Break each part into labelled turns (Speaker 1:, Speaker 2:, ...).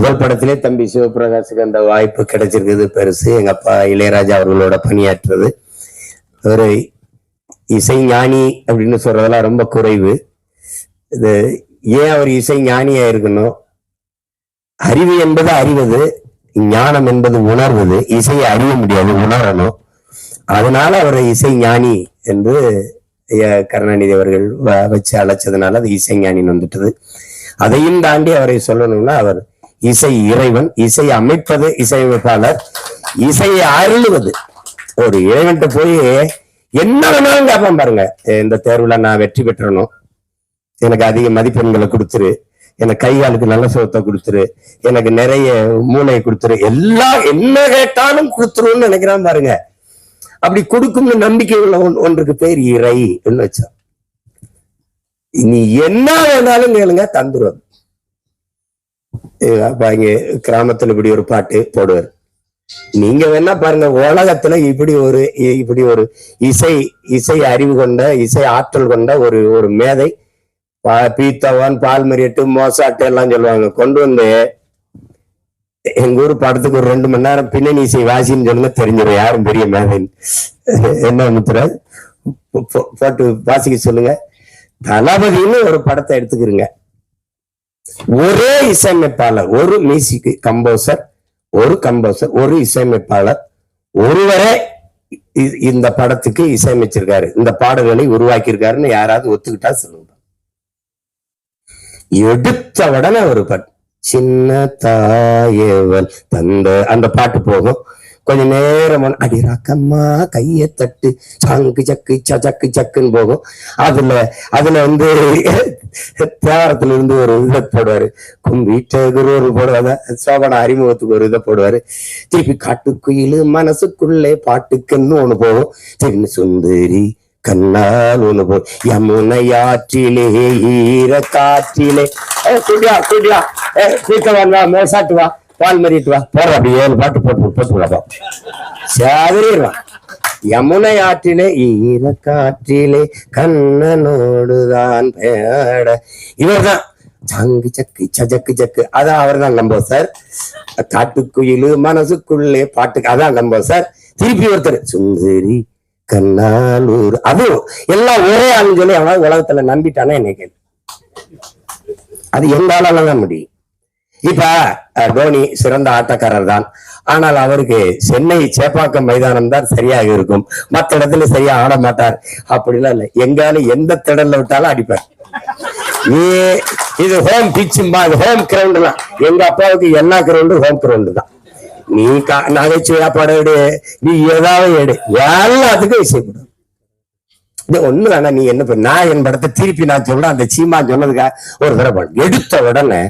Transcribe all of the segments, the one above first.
Speaker 1: முதல் படத்திலே தம்பி சிவபிரகாசுக்கு அந்த வாய்ப்பு கிடைச்சிருக்குது பெருசு. எங்க அப்பா இளையராஜா அவர்களோட பணியாற்றுறது. ஒரு இசை ஞானி அப்படின்னு சொல்றதெல்லாம் ரொம்ப குறைவு. இது ஏன் அவர் இசை ஞானியா இருக்கணும்? அறிவு என்பது அறிவது ஞானம் என்பது உணர்வது. இசையை அறிய முடியாது உணரணும். அதனால அவரை இசை ஞானி என்று கருணாநிதி அவர்கள் வ- வச்சு அழைச்சதுனால அது இசை ஞானின்னு வந்துட்டது. அதையும் தாண்டி அவரை சொல்லணும்னா அவர் இசை இறைவன் இசை அமைப்பது இசையமைப்பாளர் இசையை அருளுவது. ஒரு இறைவன்கிட்ட போய் என்ன வேணாலும் கேட்பான் பாருங்க. இந்த தேர்வுல நான் வெற்றி பெற்றணும் எனக்கு அதிக மதிப்பெண்களை கொடுத்துரு. எனக்கு கை காலுக்கு நல்ல சுகத்தை கொடுத்துரு. எனக்கு நிறைய மூளையை கொடுத்துரு. எல்லாம் என்ன கேட்டாலும் கொடுத்துருன்னு நினைக்கிறான் பாருங்க. அப்படி கொடுக்கும்னு நம்பிக்கை உள்ள ஒன்- ஒன்றுக்கு பேர் இறை வச்சா நீ என்ன வேணாலும் கேளுங்க தந்துருவது அப்ப இங்க கிராமத்துல இப்படி ஒரு பாட்டு போடுவார் நீங்க வேணா பாருங்க உலகத்துல இப்படி ஒரு இ- இப்படி ஒரு இசை இசை அறிவு கொண்ட இசை ஆற்றல் கொண்ட ஒரு ஒரு மேதை பா- பீத்தவான் பால்மரியட்டு மோசாட்டு எல்லாம் சொல்லுவாங்க கொண்டு வந்து எங்க ஊர் படத்துக்கு ஒரு ரெண்டு மணி நேரம் பின்னணி இசை வாசின்னு சொல்லுங்க தெரிஞ்சிடும் யாரும் பெரிய மேதைன்னு என்ன முத்துற போட்டு வாசிக்க சொல்லுங்க தளபதினு ஒரு படத்தை எடுத்துக்கிறீங்க ஒரே இசையமைப்பாளர் ஒரு மியூசிக் கம்போசர் ஒரு கம்போசர் ஒரு இசையமைப்பாளர். ஒருவரே இந்த படத்துக்கு இசையமைச்சிருக்காரு. இந்த பாடல்களை உருவாக்கியிருக்காருன்னு யாராவது ஒத்துக்கிட்டா சொல்லுங்க. எடுத்த உடனே ஒரு பாட்டு சின்ன தாயவன் தந்த அந்த பாட்டு போகும். கொஞ்ச நேரம் அடி ரக்கம்மா கைய தட்டு சங்கு சக்கு சக்கு சக்குன்னு போகும். அதுல அதுல வந்து தேவாரத்துல இருந்து ஒரு இதை போடுவாரு. கும்பிட்ட ஒரு போடுவாத சோபன அறிமுகத்துக்கு ஒரு இதை போடுவாரு. திருப்பி காட்டுக்குயில் மனசுக்குள்ளே பாட்டுக்குன்னு ஒண்ணு போகும். திருப்பி சுந்தரி கண்ணால் ஒண்ணு போ யமுனையாற்றிலே ஈர காற்றிலே. குடியா குடியா. ஏ, குடிக்கவான் வா மேசாட்டு வா. பால் மறிட்டு வா போற. அப்படி ஏழு பாட்டு போட்டு போட்டு விடப்பா யமுனை ஆற்றிலே ஈர காற்றிலே கண்ணனோடுதான் பேட. இவர்தான். சங்கு சக்கு சஜக்கு ஜக்கு அதான் அவர் தான் நம்போ சார். காட்டுக்குயிலு மனசுக்குள்ளே பாட்டுக்கு அதான் நம்போ சார். திருப்பி ஒருத்தர் சுந்தரி கண்ணாலூர். அதுவும் எல்லாம் ஒரே ஆளுன்னு சொல்லி அவனால உலகத்துல நம்பிட்டானா என்ன கேள்வி அது எங்களால தான் முடியும். இப்ப தோனி சிறந்த ஆட்டக்காரர் தான் ஆனால் அவருக்கு சென்னை சேப்பாக்கம் மைதானம் தான் சரியாக இருக்கும். மற்ற இடத்துல சரியா ஆட மாட்டார். அப்படிலாம் இல்லை. எங்காலும் எந்த திடல்ல விட்டாலும் அடிப்பார். நீ இது ஹோம் பிச்சும்பா இது ஹோம் கிரவுண்ட் தான் எங்க அப்பாவுக்கு எல்லா கிரவுண்டும் ஹோம் கிரவுண்டு தான். நீ கா- நகைச்சுவையா படம் எடு. நீ ஏதாவது எடு. எல்லாத்துக்கும் விஷயப்படும் இது ஒண்ணு தானே நீ என்ன நான் என் படத்தை திருப்பி நான் சொல்றேன். அந்த சீமா சொன்னதுக்காக ஒரு தடவை எடுத்த உடனே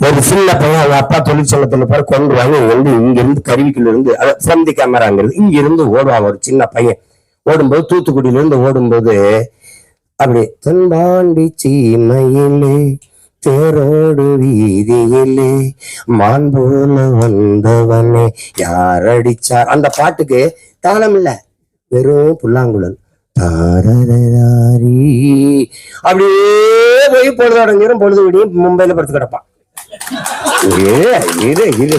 Speaker 1: ஒரு சின்ன பையன் அவங்க அப்பா தொழிற்சங்கத்துல பேர் கொண்டுருவாங்க வந்து இங்க இருந்து கருவிக்குள்ள இருந்து ஃப்ரம் தி கேமராங்கிறது இங்க இருந்து ஓடுவான் ஒரு சின்ன பையன். ஓடும்போது தூத்துக்குடியில இருந்து ஓடும்போது அப்படி தென்பாண்டி சீமையிலே தேரோடு வீதியிலே மான் போல வந்தவனே யார் அடிச்சார்? அந்த பாட்டுக்கு தாளம் இல்ல வெறும் புல்லாங்குழல். தாரதாரி அப்படியே போய் பொழுது அடங்கிரும் பொழுது விடியும் மும்பையில படுத்து கிடப்பான். இது இது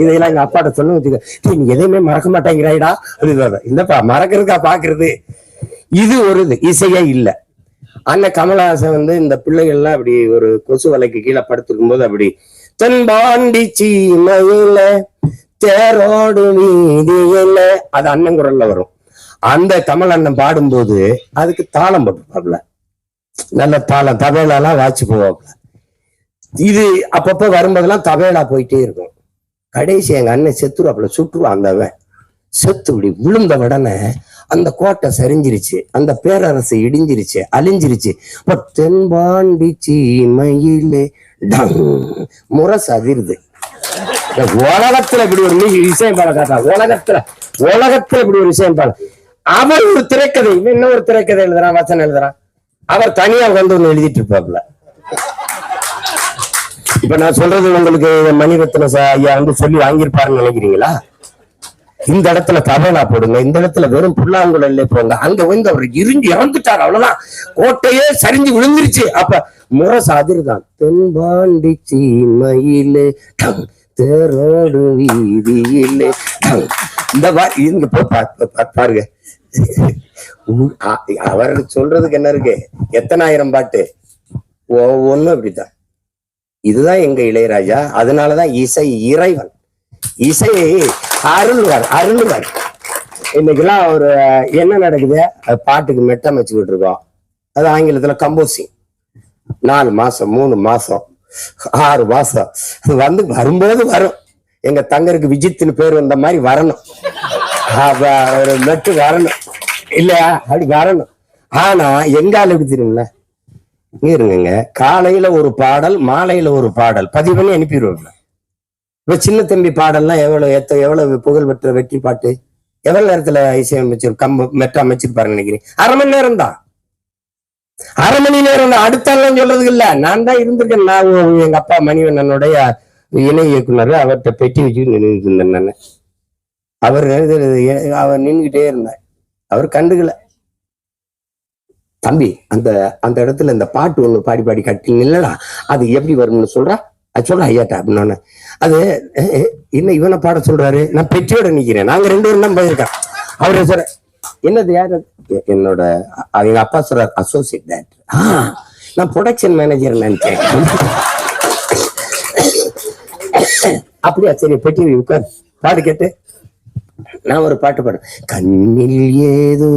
Speaker 1: இதெல்லாம் எங்க அப்பாட்ட சொல்ல வச்சுக்க. நீ எதையுமே மறக்க மாட்டேங்கிறாயிடா. அப்படின்னு இந்தப்பா மறக்கிறதுக்கா பாக்குறது? இது ஒரு இது. இசையே இல்ல. அண்ணன் கமலஹாசன் வந்து இந்த பிள்ளைகள்லாம் அப்படி ஒரு கொசு வலைக்கு கீழே படுத்திருக்கும் போது அப்படி தென்பாண்டி சீமையில தேரோடு வீதியில அது அண்ணன் குரல்ல வரும். அந்த கமல் அண்ணன் பாடும்போது அதுக்கு தாளம் போட்டுப்பாப்ல. நல்ல தாளம். தபேலாலாம் வாச்சு போவாப்ல. இது அப்பப்ப வரும்போதெல்லாம் தவேலா போயிட்டே இருக்கும். கடைசி எங்க அண்ணன் செத்துருவாப்புல சுற்றுவான் அந்தவன் செத்து இப்படி விழுந்த உடனே அந்த கோட்டை சரிஞ்சிருச்சு அந்த பேரரசு இடிஞ்சிருச்சு அழிஞ்சிருச்சு. இப்ப தென்பாண்டி சீமையிலே டங் முரசு அதிருது உலகத்துல இப்படி ஒரு மிக விஷயம் பாட காட்டா உலகத்துல உலகத்துல இப்படி ஒரு விஷயம் பாட அவர் ஒரு திரைக்கதை இவன் இன்னும் ஒரு திரைக்கதை எழுதுறான் வசனம் எழுதுறான். அவர் தனியா வந்து ஒண்ணு எழுதிட்டு இருப்பாப்ல இப்ப நான் சொல்றது உங்களுக்கு மணிரத்ன ஐயா வந்து சொல்லி வாங்கியிருப்பாருன்னு நினைக்கிறீங்களா? இந்த இடத்துல தபலா போடுங்க. இந்த இடத்துல வெறும் புல்லாங்குழல்ல போங்க. அங்க வந்து அவர் இருந்து இறந்துட்டார். அவ்வளவுதான். கோட்டையே சரிஞ்சு விழுந்துருச்சு. அப்ப முரசு அதிர்தான் தென்பாண்டி சீமையிலே தேரோடு வீதியிலே இந்த இங்க போ பா- பா- பாருங்க. அவர் சொல்றதுக்கு என்ன இருக்கு? எத்தனாயிரம் பாட்டு? ஒவ்வொன்னும் அப்படித்தான். இதுதான் எங்க இளையராஜா. அதனாலதான் இசை இறைவன். இசை அருள்வார் அருள்வார். இன்னைக்கெல்லாம் ஒரு என்ன நடக்குது? அது பாட்டுக்கு மெட்டமைச்சுக்கிட்டு இருக்கோம். அது ஆங்கிலத்துல கம்போசிங் நாலு மாசம் மூணு மாசம் ஆறு மாசம். வந்து வரும்போது வரும். எங்க தங்கருக்கு விஜித்னு பேர் வந்த மாதிரி வரணும். ஒரு மெட்டு வரணும். இல்லையா? அப்படி வரணும். ஆனா எங்கால எப்படி தெரியுங்களா இருங்க காலையில ஒரு பாடல் மாலையில ஒரு பாடல். பதிவு பண்ணி அனுப்பிடுவாங்க இப்ப சின்ன தம்பி பாடல்லாம் எவ்வளவு எத்த எவ்வளவு புகழ் பெற்ற வெற்றி பாட்டு? எவ்வளவு நேரத்துல இசையமைச்சு கம்பு மெட்ட அமைச்சிருப்பாருன்னு நினைக்கிறேன் அரை மணி நேரம் தான். அரை மணி நேரம் தான். அடுத்த எல்லாம் சொல்றதுக்கு இல்ல. நான் தான் இருந்திருக்கேன். நான் எங்க அப்பா மணிவண்ணனுடைய இணை இயக்குனர். அவர்கிட்ட பெட்டி வச்சு நின்றுட்டு இருந்தேன் நான். அவர் அவர் நின்றுகிட்டே இருந்தார். அவர் கண்டுக்கல. தம்பி அந்த அந்த இடத்துல இந்த பாட்டு ஒண்ணு பாடி பாடி கட்டிங்க இல்லடா அது எப்படி வரும்னு சொல்றா? அது சொல்ற ஐயாட்டா அப்படின்னு அது என்ன இவனை பாட சொல்றாரு? நான் பெற்றியோட நிக்கிறேன். நாங்க ரெண்டு பேரும் தான் போயிருக்கோம். அவரு சொல்ற என்னது யாரு? என்னோட எங்க அப்பா சொல்றாரு அசோசியேட் டேரக்டர் நான் ப்ரொடக்ஷன் மேனேஜர் நினைச்சேன் அப்படியா சரி பெட்டி உட்கார். பாடு கேட்டு. நான் ஒரு பாட்டு பாடுறேன். கண்ணில் ஏதோ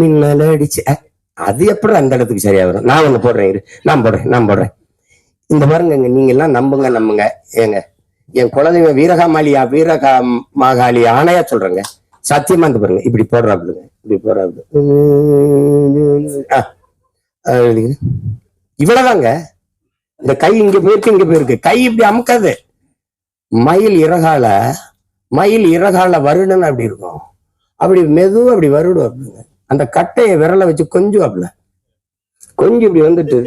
Speaker 1: மின்னல் அடிச்சு அது எப்படி அந்த இடத்துக்கு சரியா வரும்? நான் ஒண்ணு போடுறேன் இரு. நான் போடுறேன் நான் போடுறேன். இந்த பாருங்க நீங்க எல்லாம் நம்புங்க நம்புங்க. ஏங்க என் குழந்தைங்க வீரகாமாலியா வீரகா மாகாளி ஆணையா சொல்றேங்க. சத்தியமா இந்த பாருங்க இப்படி போடுறாப்புலுங்க இப்படி போடுறாப்புல. ஆ, இவ்வளவுதாங்க. இந்த கை இங்க போயிருக்கு இங்க போயிருக்கு. கை இப்படி அமுக்காது. மயில் இறகால மயில் இறகால வருடன்னு அப்படி இருக்கும். அப்படி மெதுவும் அப்படி வருடும் அப்படிங்க. அந்த கட்டையை விரலை வச்சு கொஞ்சம் கொஞ்சம் இப்படி வந்துட்டு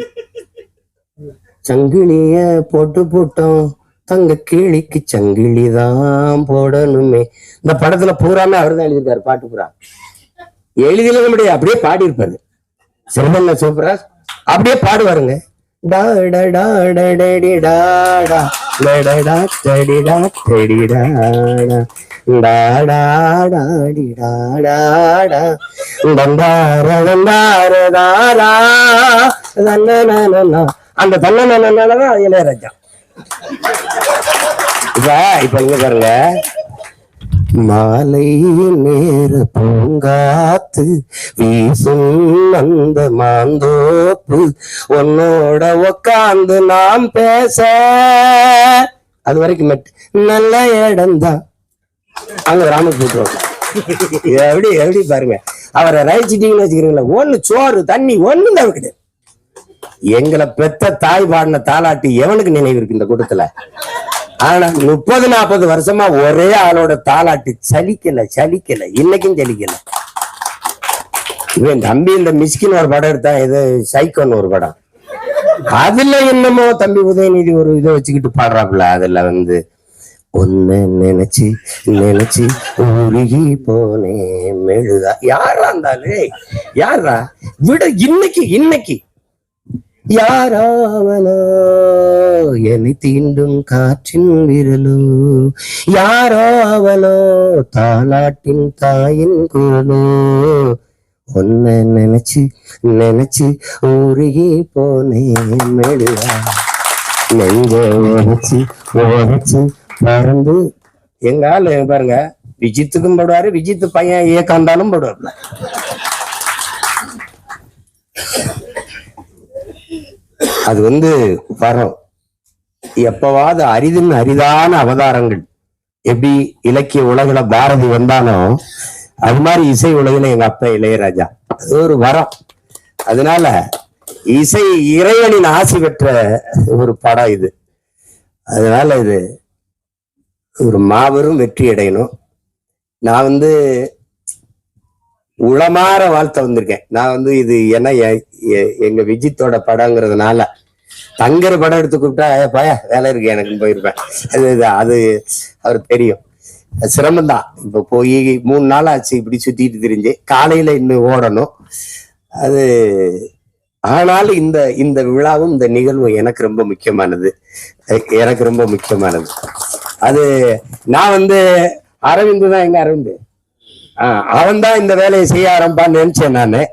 Speaker 1: சங்கிலிய போட்டு போட்டோம். தங்க கிளிக்கு சங்கிலி தான் போடணுமே. இந்த படத்துல பூராமே அவர் தான் எழுதியிருக்காரு பாட்டு பூரா. எழுதினது முடியாது அப்படியே பாடி இருப்பாரு சிறமல்ல சூப்பரா அப்படியே பாடுவாருங்க. டா. அந்த தன்னதான் இளையராஜா. இப்ப இப்ப இங்க பாருங்க. மாலை நேர பூங்காத்து வீசும் அந்த மாந்தோப்பு. உன்னோட உக்காந்து நாம் பேச. அது வரைக்கும் நல்ல இடம்தான் அங்க கிராமத்துக்கு போட்டுருவாங்க எப்படி எப்படி பாருங்க. அவரை ரயிச்சிட்டீங்கன்னு வச்சுக்கிறீங்களா ஒண்ணு சோறு தண்ணி ஒண்ணு தான் கிடையாது எங்களை பெத்த தாய் பாடின தாலாட்டி எவனுக்கு நினைவு இருக்கு இந்த கூட்டத்துல? ஆனா முப்பது நாற்பது வருஷமா ஒரே ஆளோட தாலாட்டு சலிக்கல சலிக்கல. இன்னைக்கும் சலிக்கல. இவன் தம்பி இந்த மிஸ்கின் ஒரு படம் எடுத்தான் இது சைக்கோன்னு ஒரு படம். அதுல என்னமோ தம்பி உதயநிதி ஒரு இதை வச்சுக்கிட்டு பாடுறாப்புல அதுல வந்து ஒன்னு நினைச்சு நினைச்சு உருகி போனேன் மெழுதா யாரா இருந்தாலே? யாரா? விட இன்னைக்கு இன்னைக்கு. யாராவனோ என்னை தீண்டும் காற்றின் விரலோ? யாராவனோ தாலாட்டின் தாயின் குரலோ? ஒன்ன நினைச்சு நினைச்சு உருகி போனேன் மெழுதா நெஞ்ச உரைச்சு உரைச்சு பறந்து எங்க ஆள் பாருங்க விஜித்துக்கும் போடுவாரு விஜித்து பையன் ஏகாந்தாலும் போடுவார்ல அது வந்து வரம். எப்பவாவது அரிதின் அரிதான அவதாரங்கள். எப்படி இலக்கிய உலகில பாரதி வந்தானோ அது மாதிரி இசை உலகில எங்க அப்பா இளையராஜா. அது ஒரு வரம். அதனால இசை இறைவனின் ஆசி பெற்ற ஒரு படம் இது. அதனால இது ஒரு மாபெரும் வெற்றி அடையணும். நான் வந்து உளமாற வாழ்த்த வந்திருக்கேன். நான் வந்து இது ஏன்னா எ- எ- எங்க விஜித்தோட படங்கிறதுனால தங்குற படம் எடுத்து கூப்பிட்டா "ஏ, பய வேலை இருக்கு எனக்கு போயிருப்பேன். அது அது அவர் தெரியும். சிரமம்தான். இப்ப போய் மூணு நாள் ஆச்சு இப்படி சுத்திட்டு திரிஞ்சு. காலையில இன்னும் ஓடணும். அது ஆனால் இந்த இந்த விழாவும் இந்த நிகழ்வும் எனக்கு ரொம்ப முக்கியமானது. எனக்கு ரொம்ப முக்கியமானது. அது நான் வந்து அரவிந்து தான் எங்க அரவிந்து அவன் தான் இந்த வேலையை செய்ய ஆரம்பான்னு நினைச்சேன் நானு.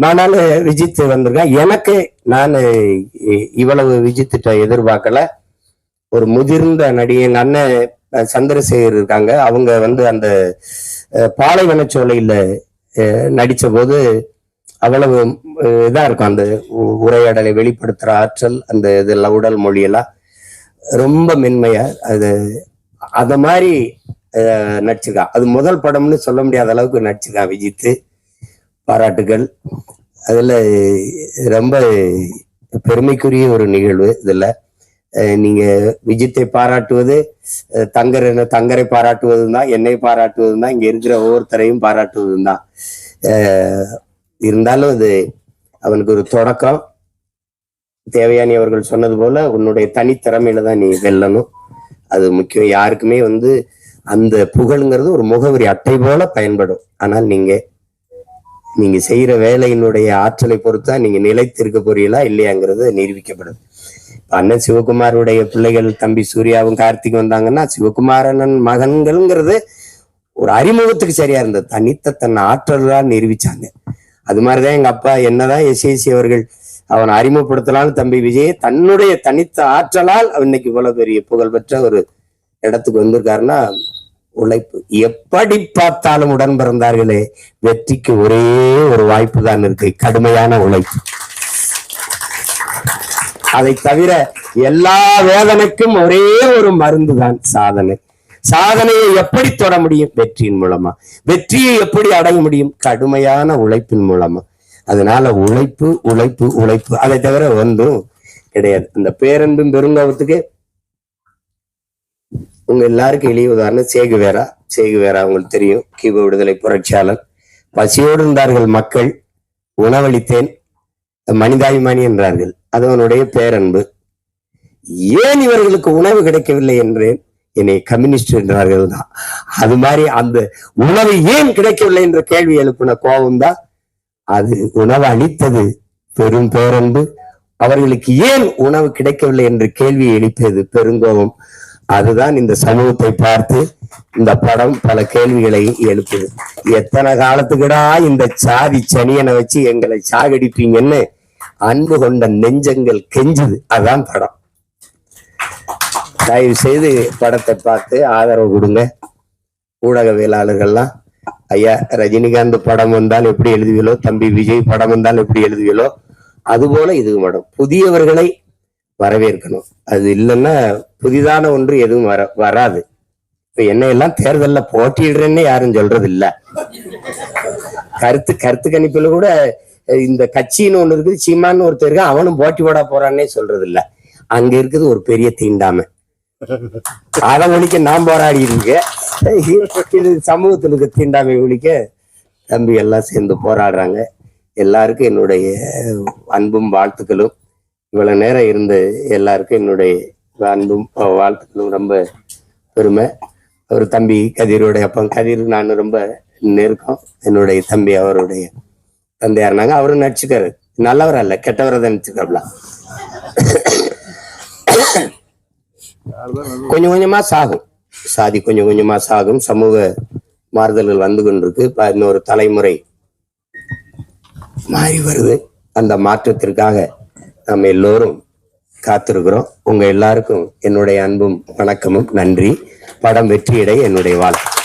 Speaker 1: ஆனாலும் விஜித் வந்திருக்கேன். எனக்கு நான் இ- இவ்வளவு விஜித்திட்ட எதிர்பார்க்கல. ஒரு முதிர்ந்த நடிகன் அண்ணன் சந்திரசேகர் இருக்காங்க. அவங்க வந்து அந்த அஹ், பாலைவனச்சோலையில நடிச்ச போது அவ்வளவு இதாக இதா இருக்கும். அந்த உ- உரையாடலை வெளிப்படுத்துற ஆற்றல் அந்த இதெல்லாம் உடல் மொழியெல்லாம் ரொம்ப மென்மையா அது அத மாதிரி நடிச்சுக்கா அது முதல் படம்னு சொல்ல முடியாத அளவுக்கு நடிச்சுக்கா விஜித்து. பாராட்டுகள். அதுல ரொம்ப பெருமைக்குரிய ஒரு நிகழ்வு இதுல. நீங்கள் நீங்க விஜித்தை பாராட்டுவது தங்கர் என்ன தங்கரை பாராட்டுவதும் தான் என்னை பாராட்டுவதும் தான் இங்க இருக்கிற ஒவ்வொருத்தரையும் பாராட்டுவதும் தான் இருந்தாலும் அது அவனுக்கு ஒரு தொடக்கம். தேவையானி அவர்கள் சொன்னது போல உன்னுடைய தனித்திறமையில தான் நீ வெல்லணும். அது முக்கியம். யாருக்குமே வந்து அந்த புகழுங்கிறது ஒரு முகவரி அட்டை போல பயன்படும். ஆனால் நீங்க நீங்க செய்யற வேலையினுடைய ஆற்றலை பொறுத்து தான் நீங்க நிலைத்திருக்க போறீங்களா இல்லையாங்கிறது நிரூபிக்கப்படுது அண்ணன் சிவகுமாருடைய பிள்ளைகள் தம்பி சூர்யாவும் கார்த்திக் வந்தாங்கன்னா சிவகுமாரனன் மகன்கள்ங்கிறது ஒரு அறிமுகத்துக்கு சரியா இருந்தது. தனித்த தன் ஆற்றலால் நிரூபிச்சாங்க. அது மாதிரிதான் எங்க அப்பா என்னதான் எஸ்ஐசி அவர்கள் அவனை அறிமுகப்படுத்தலாம்னு தம்பி விஜய் தன்னுடைய தனித்த ஆற்றலால் அவன் இன்னைக்கு இவ்வளவு பெரிய புகழ்பெற்ற ஒரு இடத்துக்கு வந்திருக்காருன்னா உழைப்பு. எப்படி பார்த்தாலும் உடன் பிறந்தார்களே வெற்றிக்கு ஒரே ஒரு வாய்ப்பு தான் இருக்கு கடுமையான உழைப்பு. அதை தவிர எல்லா வேதனைக்கும் ஒரே ஒரு மருந்து தான் சாதனை. சாதனையை எப்படி தொட முடியும்? வெற்றியின் மூலமா. வெற்றியை எப்படி அடைய முடியும்? கடுமையான உழைப்பின் மூலமா. அதனால உழைப்பு உழைப்பு உழைப்பு. அதை தவிர ஒன்றும் கிடையாது. இந்த பேரன்பும் பெருங்கோபத்துக்கு உங்க எல்லாருக்கும் எளிய உதாரணம் சேகுவேரா. சேகுவேரா உங்களுக்கு தெரியும். கியூப விடுதலை புரட்சியாளர். பசியோடு இருந்தார்கள் மக்கள். உணவளித்தேன். மனிதாபிமானி என்றார்கள். அது அவனுடைய பேரன்பு. ஏன் இவர்களுக்கு உணவு கிடைக்கவில்லை என்றேன்? என்னை கம்யூனிஸ்ட் என்றார்கள் தான். அது மாதிரி அந்த உணவு ஏன் கிடைக்கவில்லை என்ற கேள்வி எழுப்பின கோபம் தான். அது உணவு அளித்தது பெரும் பேரன்பு. அவர்களுக்கு ஏன் உணவு கிடைக்கவில்லை என்று கேள்வி எழுப்பியது பெருங்கோபம் அதுதான் இந்த சமூகத்தை பார்த்து இந்த படம் பல கேள்விகளை எழுப்புது எத்தனை காலத்துக்குடா இந்த சாதி சனியனை வச்சு எங்களை சாகடிப்பீங்கன்னு அன்பு கொண்ட நெஞ்சங்கள் கெஞ்சுது. அதான் படம். தயவு செய்து படத்தை பார்த்து ஆதரவு கொடுங்க. ஊடகவியலாளர்கள்லாம் ஐயா ரஜினிகாந்த் படம் வந்தால் எப்படி எழுதுவீங்களோ தம்பி விஜய் படம் வந்தால் எப்படி எழுதுவீங்களோ அதுபோல இது படம் புதியவர்களை வரவேற்கணும். அது இல்லைன்னா புதிதான ஒன்று எதுவும் வர வராது. இப்ப என்ன எல்லாம் தேர்தல்ல போட்டியிடுறேன்னு யாரும் சொல்றது இல்ல கருத்து கருத்து கணிப்புல கூட இந்த கட்சின்னு ஒண்ணு இருக்குது சீமான்னு ஒருத்தர் இருக்கு அவனும் போட்டி போட போறான்னே சொல்றது இல்ல அங்க இருக்குது ஒரு பெரிய தீண்டாமை. அதை ஒழிக்க நான் போராடி இருக்கேன் இது சமூகத்தில் இருக்க தீண்டாமை ஒழிக்க தம்பி எல்லாம் சேர்ந்து போராடுறாங்க. எல்லாருக்கும் என்னுடைய அன்பும் வாழ்த்துக்களும். இவ்வளவு நேரம் இருந்து எல்லாருக்கும் என்னுடைய அன்பும் வாழ்த்துக்களும் ரொம்ப பெருமை. அவர் தம்பி கதிரோடைய அப்பா கதிர் நான் ரொம்ப நெருக்கம். என்னுடைய தம்பி அவருடைய தந்தையாருனாங்க அவரும் நடிச்சுக்காரு. நல்லவர் அல்ல கெட்டவரை தான் நடிச்சுக்காருல கொஞ்சம் கொஞ்சமா சாகும். சாதி கொஞ்சம் கொஞ்சமா சாகும். சமூக மாறுதல்கள் வந்து கொண்டிருக்கு. இப்ப இன்னொரு தலைமுறை மாறி வருது. அந்த மாற்றத்திற்காக நம்ம எல்லோரும் காத்திருக்கிறோம். உங்க எல்லாருக்கும் என்னுடைய அன்பும் வணக்கமும். நன்றி. படம் வெற்றியடைய என்னுடைய வாழ்க்கை